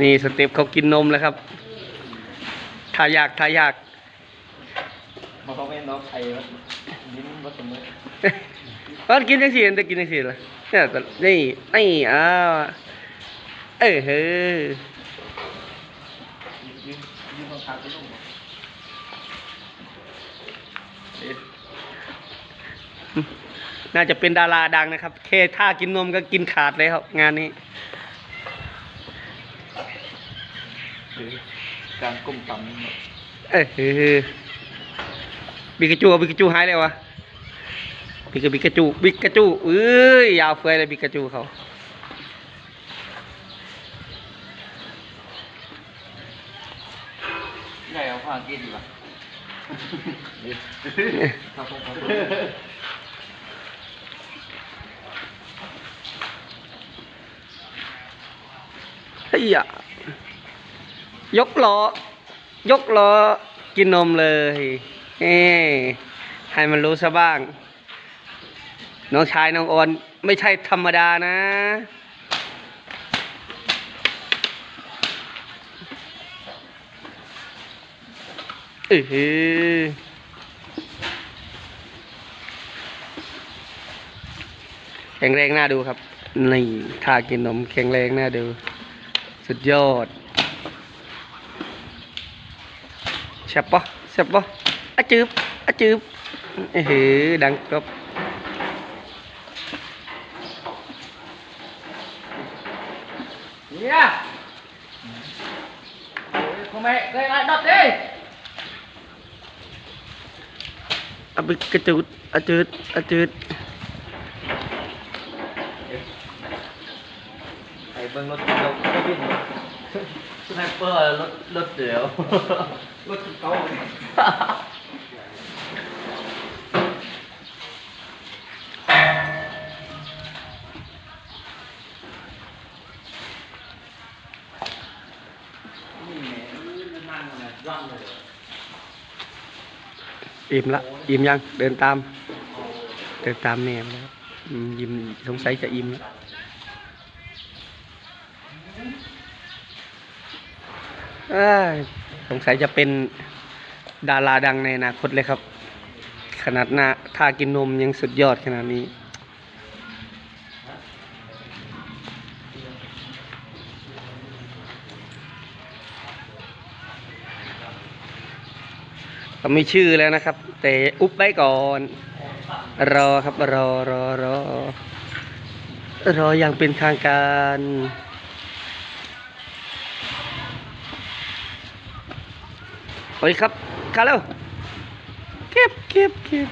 นี่สเต็ปเขากินนมแล้วครับทายากทายากเขาเขาไม่น้องไอ้วะยิ้มวัดสมมติมันกินจังสิมันจะกินจังสิล่ะเนี่ยแต่นี่นี่อ้าวเอ้ยเฮ้ยยิ้มยิ้มข้างๆไปลูกเอ๊ะน่าจะเป็นดาราดังนะครับ แค่ท่ากินนมก็กินขาดเลยครับงานนี้ เดี๋ยวการก้มต่ำนี่เนอะเอ้ยเฮ้ยบิกาจูบิกาจูหายเลยวะบิกาบิกาจูบิกาจูเอ้ยยาวเฟือยเลยบิกาจูเขาใหญ่เอาผ้ากินดีกว่าครับผมครับผมเฮ้ยอะ ยกล้อ ยกล้อกินนมเลยเฮ้ให้มันรู้ซะบ้าง น้องชายน้องออนไม่ใช่ธรรมดานะ เออแข็งแรงน่าดูครับ นี่ท่ากินนมแข็งแรงน่าดู สุดยอด siapa siapa acup acup eh dangkep Iya. Không mẹ, đây lại đập đi. Abi ketut, atut, atut. ไอ้เบิ้งรถเราก็วิ่งสไนเปอร์รถรถเดี๋ยว รถเก่านี่แหมนั่งเลยร่ำเลยอิ่มละอิ่มยังเดินตาม เดินตามแม่มาแล้วอืมยิ้มสงสัยจะอิ่มแล้วเอ้ย สงสัยจะเป็นดาราดังในอนาคตเลยครับ ขนาดหน้าท่ากินนมยังสุดยอดขนาดนี้ก็มีชื่อแล้วนะครับ แต่อุบไว้ก่อน รอครับรอรอรอรออย่างเป็นทางการ โอ้ยครับคาเร็วเก็บเก็บเก็บ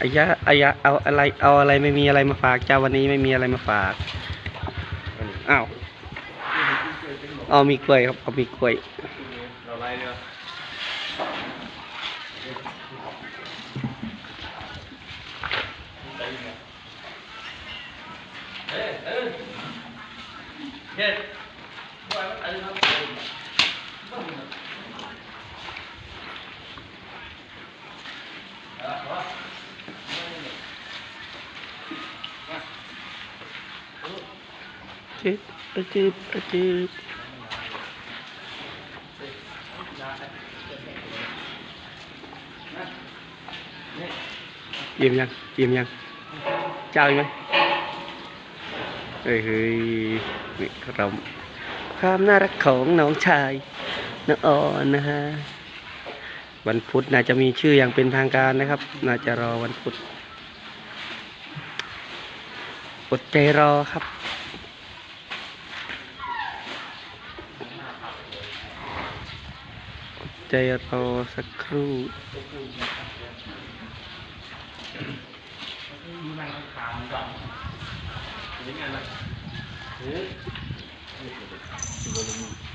อายะอายะเอาอะไรเอาอะไรไม่มีอะไรมาฝากจ้าวันนี้ไม่มีอะไรมาฝากอ้าวเอามีกล้วยครับเอามีกล้วยเราไล่เรือ จืบอะจืบอะจืบอิ่มยังอิ่มยังเจ้าอีกไหมเฮ้ยเฮ้ยนี่ครับความน่ารักของน้องชายน้องอ่อนนะฮะวันพุธน่าจะมีชื่ออย่างเป็นทางการนะครับ น่าจะรอวันพุธอดใจรอครับ ใจรอสักครู่เ